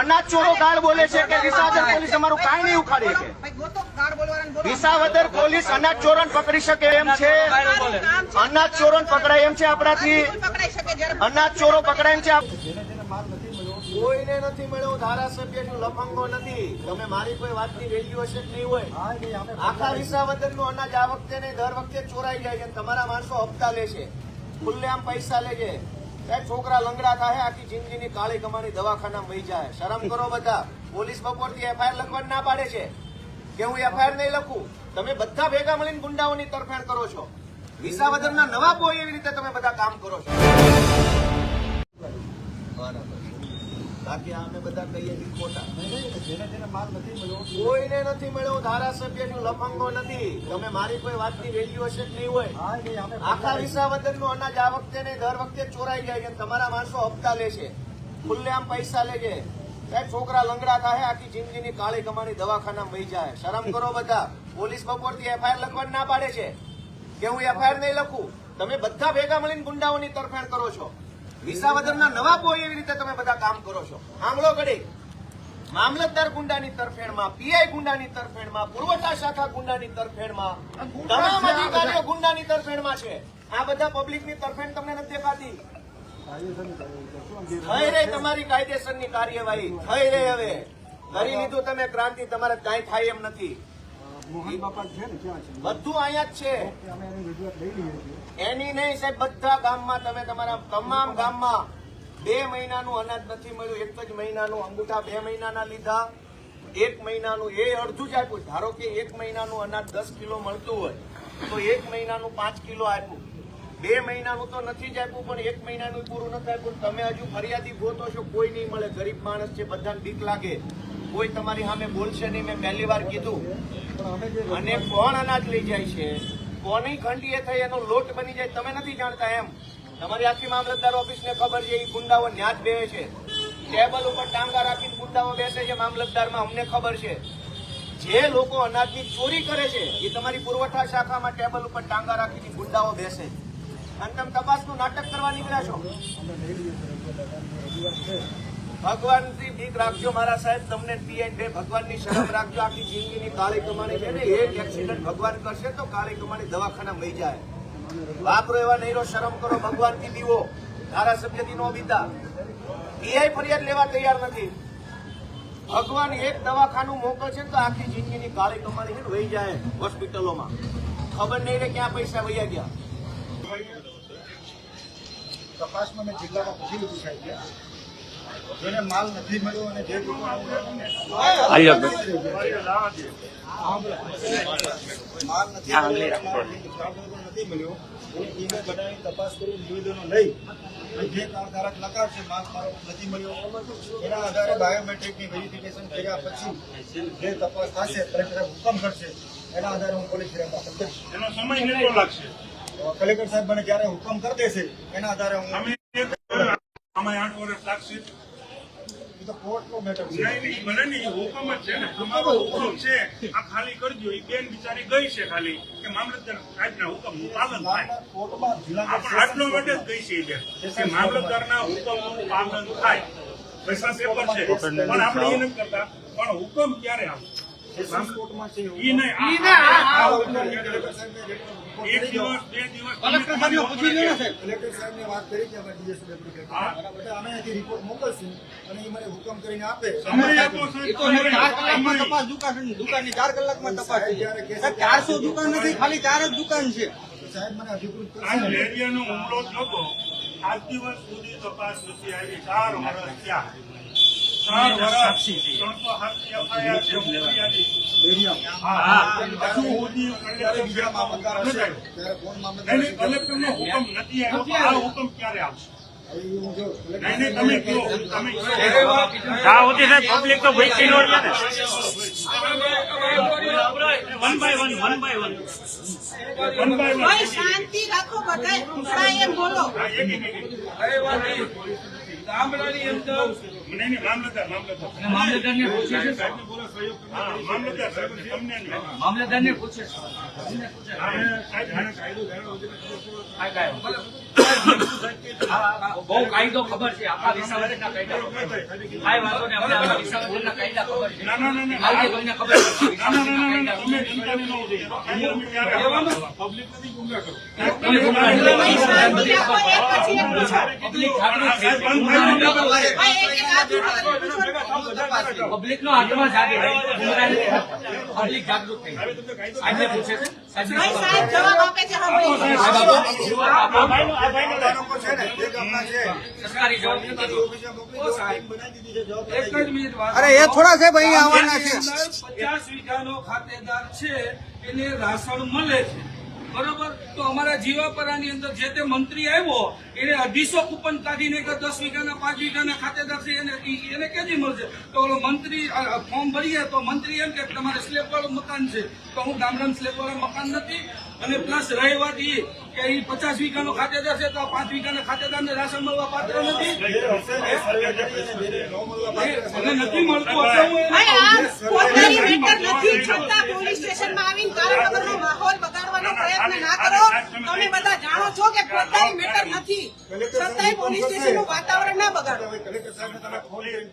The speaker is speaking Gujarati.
અનાજ ચોરો ગાળ બોલે છે કે વિસાવદર પોલીસ અમારું કાંઈ નહીં ઉખાડી શકે ભાઈ ગોતો ગાળ બોલવાળાને બોલો. વિસાવદર પોલીસ અનાજ ચોરોને પકડી શકે એમ છે. અનાજ ચોરોને પકડાય એમ છે આપણાથી. અનાજ ચોરો પકડાય એમ છે કોઈને નથી મળ્યો ધારાસભ્યનું લફંગો નથી. તમે મારી કોઈ વાતની વેલ્યુ હશે નહીં હોય? આખા વિસાવદરનું અનાજ આ વખતે નહીં દર વખતે ચોરાઈ જાય છે તમારા માણસો હપ્તા લે છે. ખુલ્લેઆમ પૈસા લે છે. સાહેબ છોકરા લંગડા થાય આખી જિંદગીની કાળી કમાણી દવાખાના મહી જાય. શરમ કરો બધા. પોલીસ બપોરથી એફઆઈઆર લખવા ના પાડે છે. કે હું એફઆઈઆર નહીં લખું? તમે બધા ભેગા મળીને ગુંડાઓની તરફેણ કરો છો. વિસાવદરના નવા કોઈ એવી રીતે તમે બધા કામ કરો છો. બરાબર બાકી અમે બધા કહીએ ખોટા. કોઈને નથી મળ્યો ધારાસભ્યનું લફંગો નથી. તમે મારી કોઈ વાતની વેલ્યુ હશે કે નહીં હોય? આખા વિસાવદરનું અનાજ આ વખતે ને દર વખતે ચોરાઈ જાય છે તમારા માણસો હપ્તા લે છે. ખુલ્લેઆમ પૈસા લે છે. સાહેબ છોકરા લંગડા થાય આખી જિંદગીની કાળી કમાણી દવાખાના મહી જાય. શરમ કરો બધા. પોલીસ બપોરથી એફઆઈઆર લખવાની ના પાડે છે. કે હું એફઆઈઆર નહીં લખું? તમે બધા ભેગા મળીને ગુંડાઓની તરફેણ કરો છો. વિસાવદરના નવા કોઈ એવી રીતે તમે બધા કામ કરો છો. આંગળો ઘડી મામલતદાર ગુંડાની તરફેણમાં પીઆઈ ગુંડાની તરફેણમાં પુરવઠા શાખા ગુંડાની તરફેણમાં તમામ અધિકારીઓ ગુંડાની તરફેણમાં છે. આ બધા પબ્લિકની તરફેણ તમને નથી દેખાતી? થઈ રહી તમારી કાયદેસરની કાર્યવાહી. થઈ રહી હવે. કરી લીધું તમે ક્રાંતિ તમારે કાંઈ થાય એમ નથી. બધું અહીંયા જ છે. એની નહીં સાહેબ બધા ગામમાં તમે તમારા તમામ ગામમાં બે મહિનાનું અનાજ નથી મળ્યું, એક જ મહિનાનું અંગૂઠા બે મહિનાના લીધા. એક મહિનાનું એ અડધું જ આપ્યું. ધારો કે એક મહિનાનું અનાજ દસ કિલો મળતું હોય, તો એક મહિનાનું પાંચ કિલો આપ્યું. બે મહિનાનું તો નથી જ આપ્યું, પણ એક મહિનાનું પૂરું નથી આપ્યું. તમે હજુ ફરિયાદી ગોતો છો કોઈ નહીં મળે. ગરીબ માણસ છે, બધાને બીક લાગે. કોઈ તમારી સામે બોલશે નહીં, મેં પહેલી વાર કીધું. અને કોણ અનાજ લઈ જાય છે? કોની ખંડીએ થઈ એનો લોટ બની જાય, તમે નથી જાણતા એમ. તમારી આખી મામલતદાર ઓફિસને ખબર છે એ ગુંડાઓ ન્યાજ બે છે. ટેબલ ઉપર ટાંગા રાખીને ગુંડાઓ બેસે છે મામલતદારમાં, અમને ખબર છે. જે લોકો અનાજની ચોરી કરે છે એ તમારી પુરવઠા શાખામાં ટેબલ ઉપર ટાંગા રાખીને ગુંડાઓ બેસે છે. અને તમે તપાસનું નાટક કરવા નીકળ્યા છો? ભગવાનથી બીક રાખજો મારા સાહેબ, તમને પીએન ભગવાનની શરમ રાખજો. આખી જિંદગીની કાળી કમાણી છે ને, એક એક્સિડન્ટ ભગવાન કરશે તો કાળી કમાણી દવાખાના મળી જાય. વાપરો એવા નહીરો શરમ કરો, ભગવાનથી દીવો ધારાસભ્યથી નો બીતા પીઆઈ ફરિયાદ લેવા તૈયાર નથી. ભગવાન એક દવાખાનું મોકલશે તો આખી જિંદગીની કાળી કમાણી વહી જાય હોસ્પિટલોમાં. ખબર નહીં રે ક્યાં પૈસા વહ્યા ગયા. તપાસમાં મેં જિલ્લામાં પૂછી લીધું સાહેબ. જેને માલ નથી મળ્યો અને જે લોકો માલ નથી મળ્યો, નથી મળ્યો. એ ઈને બધાની તપાસ કરી નિવેદનો લઈ. અને જે કારધારક નકારશે માલ મારો નથી મળ્યો. એના આધારે બાયોમેટ્રિકની વેરિફિકેશન કર્યા પછી જે તપાસ થશે કલેક્ટર હુકમ કરશે. એના આધારે હું પોલીસ ફરિયાદ દાખલ કરીશ. એનો સમય કેટલો લાગશે? કલેક્ટર સાહેબ મને જ્યારે હુકમ કરી દેશે એના આધારે હું નહીં ભલે નહીં હુકમ જ છે. ને તમારો હુકમ છે. આ ખાલી કરજો એ બેન બિચારી ગઈ છે ખાલી. કે મામલતદાર સાહેબના હુકમનું પાલન થાય. આપણે આટલો માટે જ ગઈ છે એ બેન. કે મામલતદારના હુકમનું પાલન થાય. પૈસા પેપર છે. પણ આપણે એ નથી કરતા. પણ હુકમ ક્યારે આવે? દુકાનની ચાર કલાકમાં તપાસ ચારસો દુકાન નથી ખાલી ચાર જ દુકાન છે. સાહેબ મને અધિકૃત આ કરશે હુમલો થયો આજ દિવસ સુધી તપાસ નથી આવી. ચાર વર્ષ થયા. ચાર વર્ષ ત્રણસો સાતની FIR છે કલેક્ટરનો હુકમ નથી આવ્યો આ હુકમ ક્યારે આવશે? પબ્લિક તો ભાઈ ને one by one one by one one by one શાંતિ રાખો બધા. એમ બોલો. નહીં, નહીં, મામલતદાર મામલતદાર. મામલતદારને પૂછે છે સાહેબને બોલો સહયોગ કરો. હા, મામલતદાર. મામલતદારને પૂછે છે હા, સાહેબ, આને કાયદો જાણો. બહુ કાયદો ખબર છે. કાયદા વાંધો અમને કાયદા ખબર છે. ના, તમને ખબર ત્યારે પબ્લિક નો હાથમાં જાગે. પબ્લિક જાગૃત થઈ આજે પૂછે છે? સાહેબ જવાબ આપે છે અરે એ થોડા સાહેબ અહીંયા આવવાના છે. પચાસ વીઘાનો ખાતેદાર છે એને રાશન મળે છે. બરોબર તો અમારા જીવાપરાની અંદર જે તે મંત્રી આવ્યો એને અઢીસો કૂપન કાઢીને કે દસ વીઘાના પાંચ વીઘાના ખાતેદાર છે એને એને ક્યાંથી મળશે તો ઓલો મંત્રી ફોર્મ ભરીએ તો મંત્રી એમ કે તમારે સ્લેબ વાળું મકાન છે તો હું ગામડામાં સ્લેબ વાળા મકાન નથી અને પ્લસ રહી વાત ઈ કે એ પચાસ વીઘાનો ખાતેદાર છે તો આ પાંચ વીઘાના ખાતેદારને રાશન મળવા પાત્ર નથી નથી મળતું પોલીસ સ્ટેશનમાં આવીને માહોલ બગાડવાનો પ્રયત્ન ના કરો તમે બધા જાણો છો કે પોતાની મેટર છતાંય પોલીસ સ્ટેશનનું વાતાવરણ ના બગાડો. કલેક્ટર સાહેબ તમે ખોલી કરીને